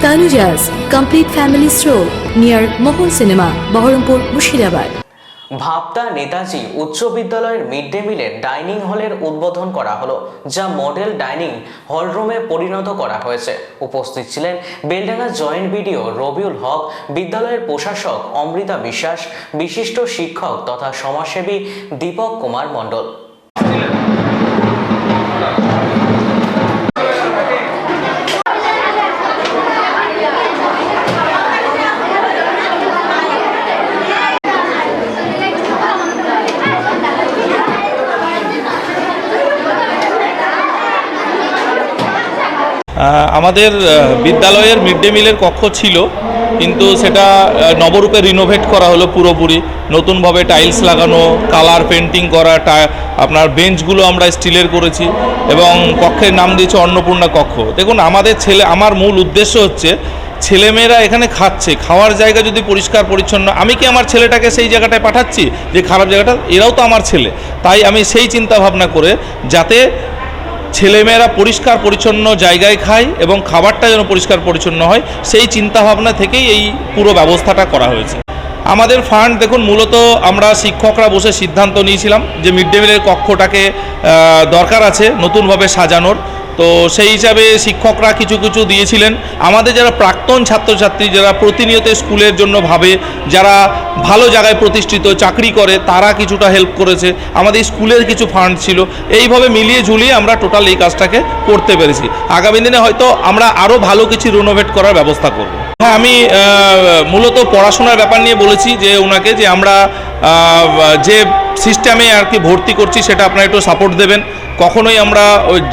Tanuja's complete family stroll near Mohon Cinema, Baharampur, Mushirabad. ভাবতা Netaji উচ্চ বিদ্যালয়ের mid day মিলের dining হলের উদ্বোধন করা হলো যা মডেল ডাইনিং হলরুমে পরিণত করা হয়েছে উপস্থিত ছিলেন বেলডাঙ্গা জয়েন্ট বিডিও রবিউল হক বিদ্যালয়ের প্রশাসক অমৃতা বিশ্বাস বিশিষ্ট শিক্ষক তথা সমাজসেবী দীপক কুমার মণ্ডল আমাদের বিদ্যালয়ের মিড ডে মিলের কক্ষ ছিল, কিন্তু সেটা নবরূপে রিনোভেট করা হলো পুরোপুরি। নতুনভাবে টাইলস লাগানো কালার পেন্টিং করা আপনার বেঞ্চগুলো আমরা স্টিলের করেছি এবং কক্ষের নাম দিয়েছে অন্নপূর্ণা কক্ষ। দেখুন, আমাদের ছেলে, আমার মূল উদ্দেশ্য হচ্ছে, ছেলেমেয়েরা এখানে খাচ্ছে, খাওয়ার জায়গা যদি পরিষ্কার, পরিচ্ছন্ন, আমি কি আমার ছেলেটাকে সেই জায়গাটায় পাঠাচ্ছি যে খারাপ জায়গাটা? এরাও তো আমার ছেলে। তাই আমি সেই চিন্তা ভাবনা করে যাতে ছেলেমেয়েরা পরিষ্কার পরিচ্ছন্ন জায়গায় খায় এবং খাবারটা যেন পরিষ্কার পরিচ্ছন্ন হয়, সেই চিন্তাভাবনা থেকেই এই পুরো ব্যবস্থাটা করা হয়েছে। আমাদের ফান্ড দেখুন, মূলত আমরা শিক্ষকরা বসে সিদ্ধান্ত নিয়েছিলাম যে মিড ডে মিলের কক্ষটাকে দরকার আছে নতুনভাবে সাজানোর। তো সেই হিসাবে শিক্ষকরা কিছু কিছু দিয়েছিলেন। আমাদের যারা প্রাক্তন ছাত্রছাত্রী, যারা প্রতিনিয়ত স্কুলের জন্য ভাবে, যারা ভালো জায়গায় প্রতিষ্ঠিত, চাকরি করে, তারা কিছুটা হেল্প করেছে। আমাদের স্কুলের কিছু ফান্ড ছিল। এইভাবে মিলিয়ে ঝুলিয়ে আমরা টোটাল এই কাজটাকে করতে পেরেছি। আগামী দিনে হয়তো আমরা আরও ভালো কিছু রিনোভেট করার ব্যবস্থা করব। হ্যাঁ আমি মূলত পড়াশোনার ব্যাপার নিয়ে বলেছি যে ওনাকে যে আমরা যে সিস্টেমে আর কি ভর্তি করছি, সেটা আপনারা একটু সাপোর্ট দেবেন। কখনোই আমরা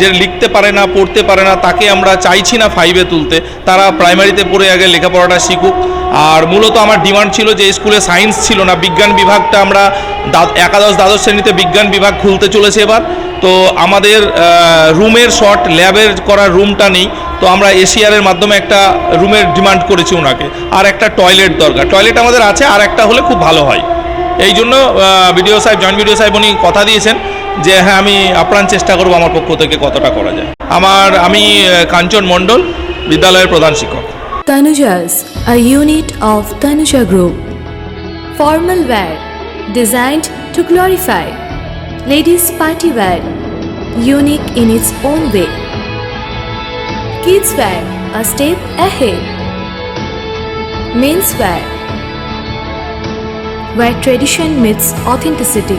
যে লিখতে পারে না, পড়তে পারে না, তাকে আমরা চাইছি না ফাইভে তুলতে। তারা প্রাইমারিতে পড়ে আগে লেখাপড়াটা শিখুক। আর মূলত আমার ডিমান্ড ছিল যে স্কুলে সায়েন্স ছিল না, বিজ্ঞান বিভাগটা আমরা একাদশ, দ্বাদশ শ্রেণীতে বিজ্ঞান বিভাগ খুলতে চলেছে এবার। তো আমাদের রুমের শর্ট ল্যাবের করার রুমটা নেই। তো আমরা এশিয়ারের মাধ্যমে একটা রুমের ডিমান্ড করেছি ওনাকে। আর একটা টয়লেট দরকার। টয়লেট আমাদের আছে, আর একটা হলে খুব ভালো হয়। এই জন্য বিডিও সাহেব জয়েন্ট বিডিও সাহেব উনি কথা দিয়েছেন। যে হ্যাঁ আমি আপ্রাণ চেষ্টা করব আমার পক্ষ থেকে কতটা করা যায়। আমার, আমি কাঞ্চন মন্ডল বিদ্যালয়ের প্রধান শিক্ষক। Tanuja's a unit of Tanuja group formal wear designed to glorify ladies party wear unique in its own way kids wear a step ahead men's wear wear tradition meets authenticity